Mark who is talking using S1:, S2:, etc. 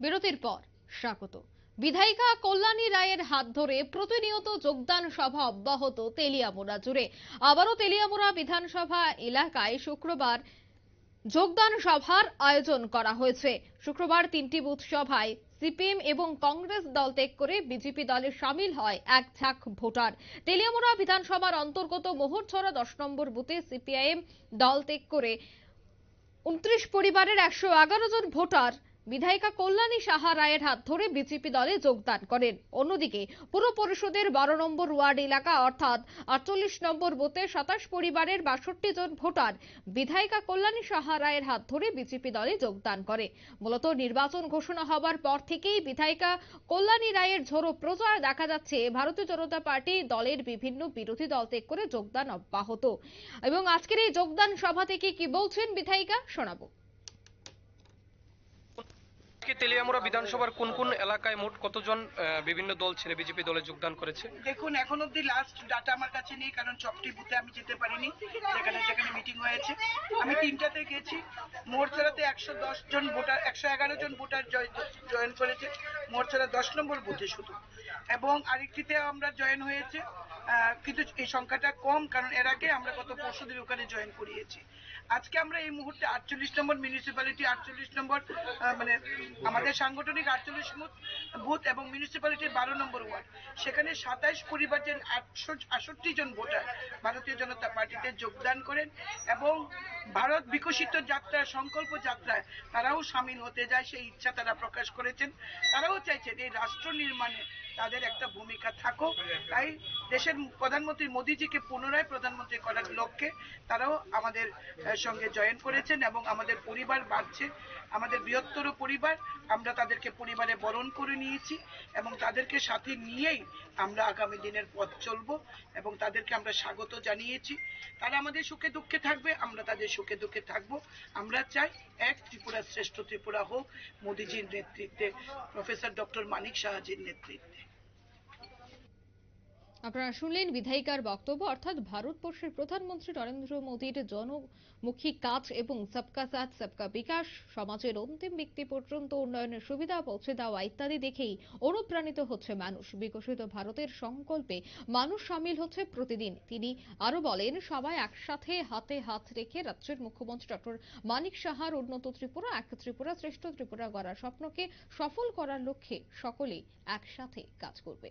S1: বিরতির পর স্বাগত। বিধায়িকা কল্যাণী রায়ের হাত ধরে প্রতিনিয়ত যোগদান সভা অব্যাহত তেলিয়ামুড়া জুড়ে। আবারও তেলিয়ামুড়া বিধানসভা এলাকায় শুক্রবার যোগদান সভার আয়োজন করা হয়েছে। শুক্রবার তিনটি বুথ সভায় সিপিএম এবং কংগ্রেস দল ত্যাগ করে বিজেপি দলে সামিল হয় এক ঝাঁক ভোটার। তেলিয়ামুড়া বিধানসভার অন্তর্গত মোহরছড়া দশ নম্বর বুথে সিপিআইএম দল ত্যাগ করে উনত্রিশ পরিবারের একশো এগারো জন ভোটার বিধায়িকা কল্যাণী সাহা রায়ের হাত ধরে বিজেপি দলে যোগদান করেন। অন্যদিকে পুর পরিষদের বারো নম্বর ওয়ার্ড এলাকা অর্থাৎ আটচল্লিশ নম্বর বুথে সাতাশ পরিবারের বাষট্টি জন ভোটার বিধায়িকা কল্যাণী সাহা রায়ের হাত ধরে বিজেপি দলে যোগদান করে। মূলত নির্বাচন ঘোষণা হবার পর থেকেই বিধায়িকা কল্যাণী রায়ের ঝোড়ো প্রচার দেখা যাচ্ছে। ভারতীয় জনতা পার্টি দলের বিভিন্ন বিরোধী দল ত্যাগ করে যোগদান অব্যাহত। এবং আজকের এই যোগদান সভা থেকে কি বলছেন বিধায়িকা? শোনাবো।
S2: আজকে তেলিয়ামুড়া বিধানসভার কোন কোন এলাকায় মোট কতজন বিভিন্ন দল ছেড়ে বিজেপি দলে যোগদান করেছে?
S3: দেখুন, এখন অব্দি লাস্ট ডাটা আমার কাছে নেই, কারণ চপটি বুথে আমি যেতে পারিনি, যেখানে যেখানে মিটিং হয়েছে। আমি তিনটাতে গেছি। মোরছাড়াতে একশো দশ জন ভোটার একশো এগারো জন ভোটার জয়েন করেছে। মোরছাড়া দশ নম্বর বুথে শুধু। এবং আরেকটিতে আমরা জয়েন হয়েছে। কিন্তু এই সংখ্যাটা কম, কারণ এর আগে আমরা গত পরশুদিন ওখানে জয়েন করিয়েছি। আজকে আমরা এই মুহূর্তে আটচল্লিশ নম্বর মিউনিসিপ্যালিটি আটচল্লিশ নম্বর মানে আমাদের সাংগঠনিক আটচল্লিশ বুথ এবং মিউনিসিপ্যালিটির বারো নম্বর ওয়ার্ড। সেখানে সাতাইশ পরিবার যে আটশো আষট্টি জন ভোটার ভারতীয় জনতা পার্টিতে যোগদান করেন এবং ভারত বিকশিত যাত্রা সংকল্প যাত্রায় তারাও সামিল হতে যায়, সেই ইচ্ছা তারা প্রকাশ করেছেন। তারাও চাইছেন এই রাষ্ট্র নির্মাণে তাদের একটা ভূমিকা থাকুক। তাই দেশের প্রধানমন্ত্রী মোদীজিকে পুনরায় প্রধানমন্ত্রী করার লক্ষ্যে তারাও আমাদের সঙ্গে জয়েন করেছেন এবং আমাদের পরিবার বাড়ছে। আমাদের বৃহত্তর পরিবার, আমরা তাদেরকে পরিবারে বরণ করে নিয়েছি এবং তাদেরকে সাথে নিয়েই আমরা আগামী দিনের পথ চলবো এবং তাদেরকে আমরা স্বাগত জানিয়েছি। তারা আমাদের সুখে দুঃখে থাকবে, আমরা তাদের সুখে দুঃখে থাকব। আমরা চাই এক ত্রিপুরা শ্রেষ্ঠ ত্রিপুরা হোক, মোদীজীর নেতৃত্বে, প্রফেসর ডক্টর মানিক সাহাজির নেতৃত্বে।
S1: আপনারা শুনলেন বিধায়িকার বক্তব্য, অর্থাৎ ভারতবর্ষের প্রধানমন্ত্রী নরেন্দ্র মোদীর জনমুখী কাজ এবং সবকা সাথ, সবকা বিকাশ, সমাজের অন্তিম ব্যক্তি পর্যন্ত উন্নয়নের সুবিধা পৌঁছে দেওয়া ইত্যাদি দেখেই অনুপ্রাণিত হচ্ছে মানুষ। বিকশিত ভারতের সংকল্পে মানুষ সামিল হচ্ছে প্রতিদিন। তিনি আরও বলেন, সবাই একসাথে হাতে হাত রেখে রাজ্যের মুখ্যমন্ত্রী ডক্টর মানিক সাহার উন্নত ত্রিপুরা, এক ত্রিপুরা শ্রেষ্ঠ ত্রিপুরা গড়ার স্বপ্নকে সফল করার লক্ষ্যে সকলেই একসাথে কাজ করবে।